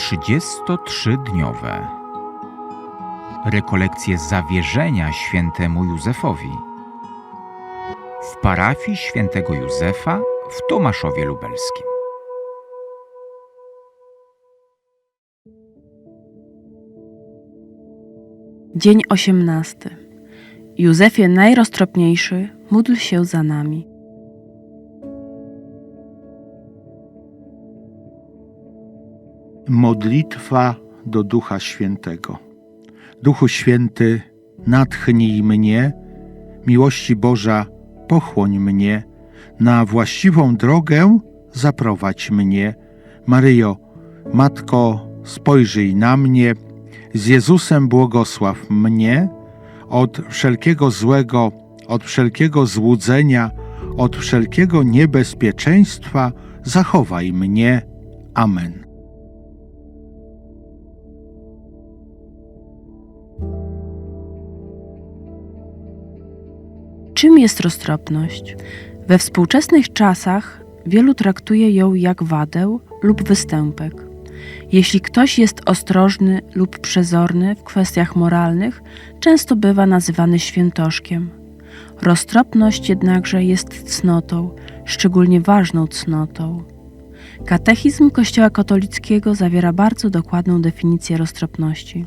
33-dniowe. Rekolekcje zawierzenia świętemu Józefowi w parafii świętego Józefa w Tomaszowie Lubelskim. Dzień osiemnasty. Józefie najroztropniejszy, módl się za nami. Modlitwa do Ducha Świętego. Duchu Święty, natchnij mnie, miłości Boża, pochłoń mnie, na właściwą drogę zaprowadź mnie. Maryjo, Matko, spojrzyj na mnie, z Jezusem błogosław mnie, od wszelkiego złego, od wszelkiego złudzenia, od wszelkiego niebezpieczeństwa zachowaj mnie. Amen. Czym jest roztropność? We współczesnych czasach wielu traktuje ją jak wadę lub występek. Jeśli ktoś jest ostrożny lub przezorny w kwestiach moralnych, często bywa nazywany świętoszkiem. Roztropność jednakże jest cnotą, szczególnie ważną cnotą. Katechizm Kościoła katolickiego zawiera bardzo dokładną definicję roztropności.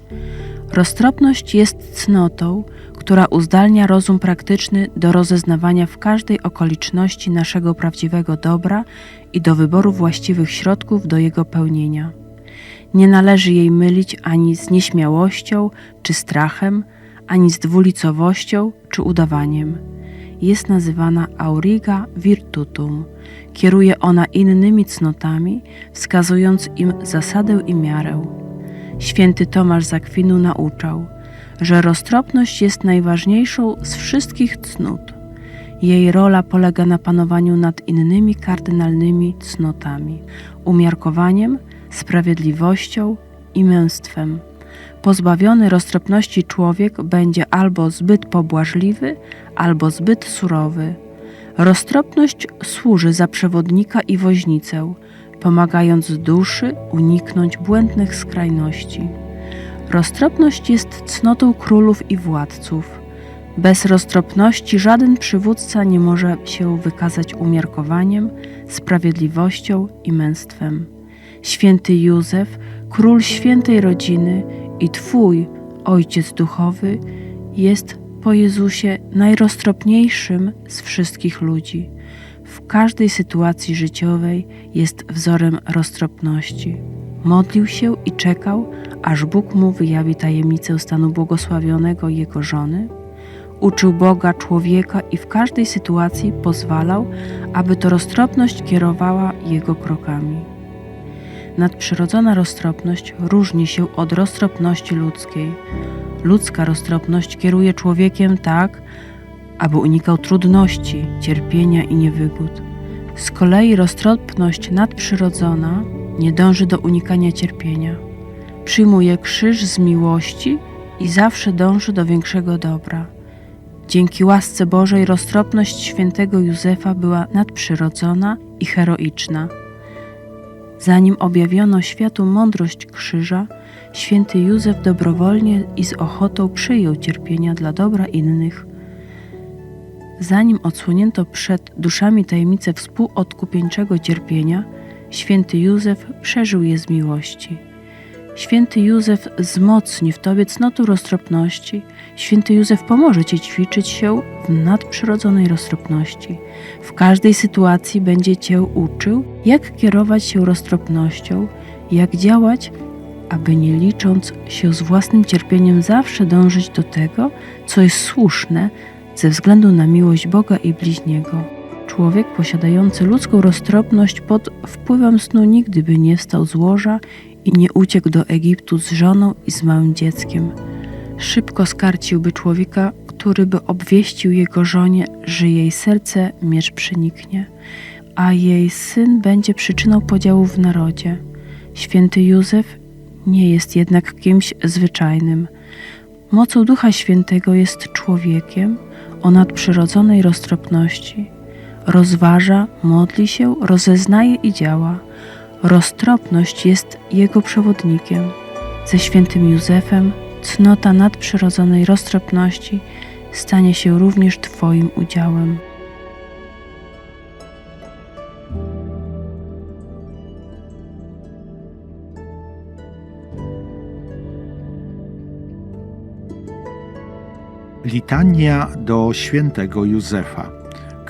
Roztropność jest cnotą, która uzdalnia rozum praktyczny do rozeznawania w każdej okoliczności naszego prawdziwego dobra i do wyboru właściwych środków do jego pełnienia. Nie należy jej mylić ani z nieśmiałością czy strachem, ani z dwulicowością czy udawaniem. Jest nazywana auriga virtutum. Kieruje ona innymi cnotami, wskazując im zasadę i miarę. Święty Tomasz z Akwinu nauczał, że roztropność jest najważniejszą z wszystkich cnót. Jej rola polega na panowaniu nad innymi kardynalnymi cnotami, umiarkowaniem, sprawiedliwością i męstwem. Pozbawiony roztropności człowiek będzie albo zbyt pobłażliwy, albo zbyt surowy. Roztropność służy za przewodnika i woźnicę, pomagając duszy uniknąć błędnych skrajności. Roztropność jest cnotą królów i władców. Bez roztropności żaden przywódca nie może się wykazać umiarkowaniem, sprawiedliwością i męstwem. Święty Józef, król świętej rodziny i Twój ojciec duchowy, jest po Jezusie najroztropniejszym z wszystkich ludzi. W każdej sytuacji życiowej jest wzorem roztropności. Modlił się i czekał, aż Bóg mu wyjawi tajemnicę stanu błogosławionego jego żony. Uczył Boga człowieka i w każdej sytuacji pozwalał, aby to roztropność kierowała jego krokami. Nadprzyrodzona roztropność różni się od roztropności ludzkiej. Ludzka roztropność kieruje człowiekiem tak, aby unikał trudności, cierpienia i niewygód. Z kolei roztropność nadprzyrodzona nie dąży do unikania cierpienia. Przyjmuje krzyż z miłości i zawsze dąży do większego dobra. Dzięki łasce Bożej roztropność świętego Józefa była nadprzyrodzona i heroiczna. Zanim objawiono światu mądrość krzyża, święty Józef dobrowolnie i z ochotą przyjął cierpienia dla dobra innych. Zanim odsłonięto przed duszami tajemnicę współodkupieńczego cierpienia, święty Józef przeżył je z miłości. Święty Józef wzmocni w Tobie cnotę roztropności. Święty Józef pomoże Ci ćwiczyć się w nadprzyrodzonej roztropności. W każdej sytuacji będzie Cię uczył, jak kierować się roztropnością, jak działać, aby nie licząc się z własnym cierpieniem zawsze dążyć do tego, co jest słuszne ze względu na miłość Boga i bliźniego. Człowiek posiadający ludzką roztropność pod wpływem snu nigdy by nie wstał z łoża i nie uciekł do Egiptu z żoną i z małym dzieckiem. Szybko skarciłby człowieka, który by obwieścił jego żonie, że jej serce miecz przeniknie, a jej syn będzie przyczyną podziału w narodzie. Święty Józef nie jest jednak kimś zwyczajnym. Mocą Ducha Świętego jest człowiekiem o nadprzyrodzonej roztropności. Rozważa, modli się, rozeznaje i działa. Roztropność jest jego przewodnikiem. Ze świętym Józefem cnota nadprzyrodzonej roztropności stanie się również Twoim udziałem. Litania do świętego Józefa.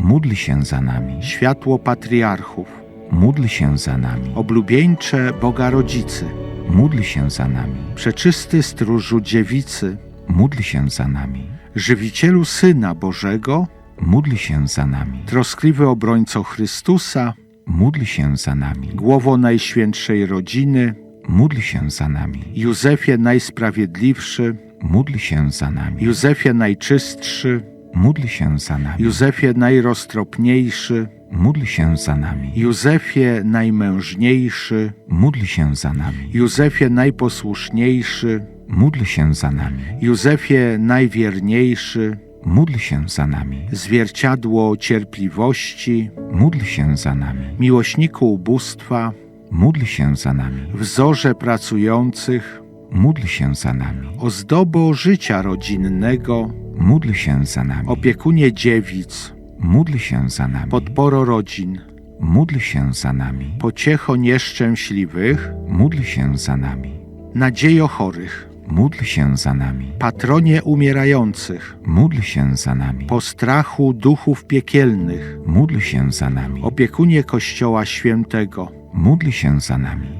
Módl się za nami. światło patriarchów, Módl się za nami. oblubieńcze Boga Rodzicy, Módl się za nami. przeczysty stróżu dziewicy, Módl się za nami. żywicielu Syna Bożego, Módl się za nami. troskliwy obrońco Chrystusa, Módl się za nami. głowo Najświętszej Rodziny, Módl się za nami. Józefie Najsprawiedliwszy, Módl się za nami. Józefie Najczystszy, Módl się za nami. Józefie Najroztropniejszy, Módl się za nami. Józefie Najmężniejszy, Módl się za nami. Józefie Najposłuszniejszy, Módl się za nami. Józefie Najwierniejszy, Módl się za nami. zwierciadło cierpliwości, Módl się za nami. miłośniku ubóstwa, Módl się za nami. wzorze pracujących, Módl się za nami. ozdobo życia rodzinnego, Módl się za nami. opiekunie dziewic, Módl się za nami. podporo rodzin, Módl się za nami. pociecho nieszczęśliwych, Módl się za nami. nadziejo chorych, Módl się za nami. patronie umierających, Módl się za nami. postrachu duchów piekielnych, Módl się za nami. opiekunie Kościoła Świętego, Módl się za nami.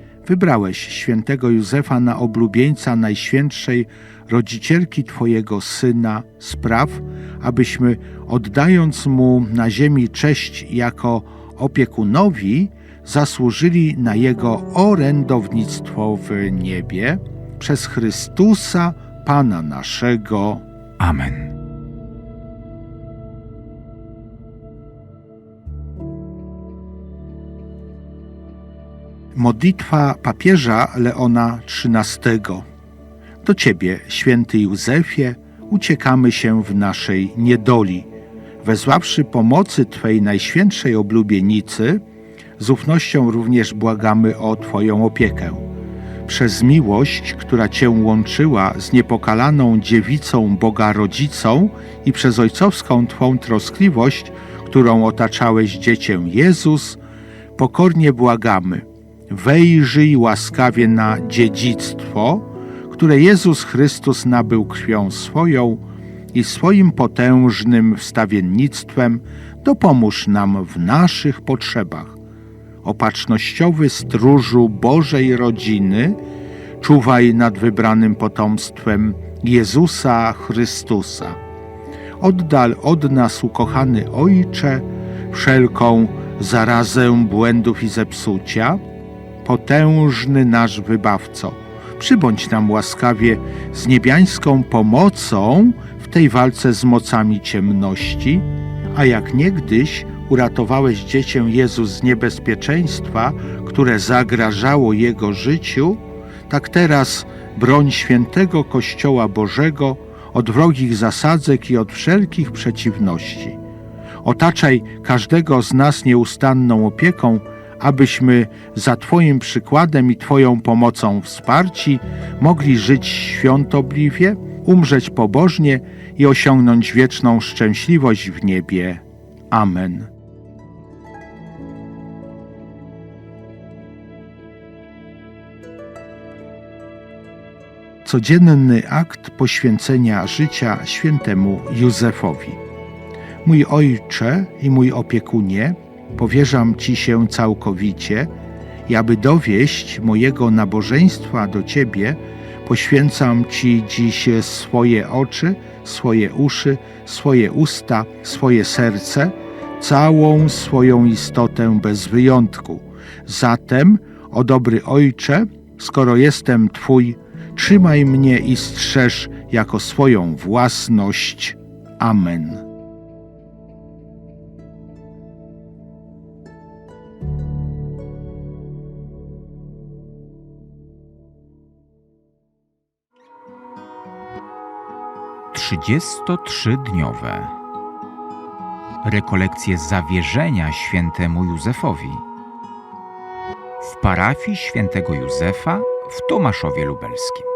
wybrałeś świętego Józefa na oblubieńca Najświętszej Rodzicielki Twojego Syna spraw, abyśmy oddając Mu na ziemi cześć jako opiekunowi, zasłużyli na Jego orędownictwo w niebie przez Chrystusa, Pana naszego. Amen. Modlitwa papieża Leona XIII. Do Ciebie, święty Józefie, uciekamy się w naszej niedoli. Wezławszy pomocy Twej najświętszej oblubienicy, z ufnością również błagamy o Twoją opiekę. Przez miłość, która Cię łączyła z niepokalaną dziewicą Boga Rodzicą i przez ojcowską Twą troskliwość, którą otaczałeś dziecię Jezus, pokornie błagamy – wejrzyj łaskawie na dziedzictwo, które Jezus Chrystus nabył krwią swoją i swoim potężnym wstawiennictwem dopomóż nam w naszych potrzebach. Opatrznościowy stróżu Bożej rodziny, czuwaj nad wybranym potomstwem Jezusa Chrystusa. Oddal od nas, ukochany Ojcze, wszelką zarazę błędów i zepsucia, potężny nasz wybawco. Przybądź nam łaskawie z niebiańską pomocą w tej walce z mocami ciemności, a jak niegdyś uratowałeś dziecię Jezus z niebezpieczeństwa, które zagrażało jego życiu, tak teraz broń świętego Kościoła Bożego od wrogich zasadzek i od wszelkich przeciwności. Otaczaj każdego z nas nieustanną opieką, abyśmy za Twoim przykładem i Twoją pomocą wsparci mogli żyć świątobliwie, umrzeć pobożnie i osiągnąć wieczną szczęśliwość w niebie. Amen. codzienny akt poświęcenia życia świętemu Józefowi. Mój ojcze i mój opiekunie, powierzam Ci się całkowicie i aby dowieść mojego nabożeństwa do Ciebie, poświęcam Ci dziś swoje oczy, swoje uszy, swoje usta, swoje serce, całą swoją istotę bez wyjątku. Zatem, o dobry Ojcze, skoro jestem Twój, trzymaj mnie i strzeż jako swoją własność. Amen. Trzydziestotrzydniowe rekolekcje zawierzenia świętemu Józefowi w parafii świętego Józefa w Tomaszowie Lubelskim.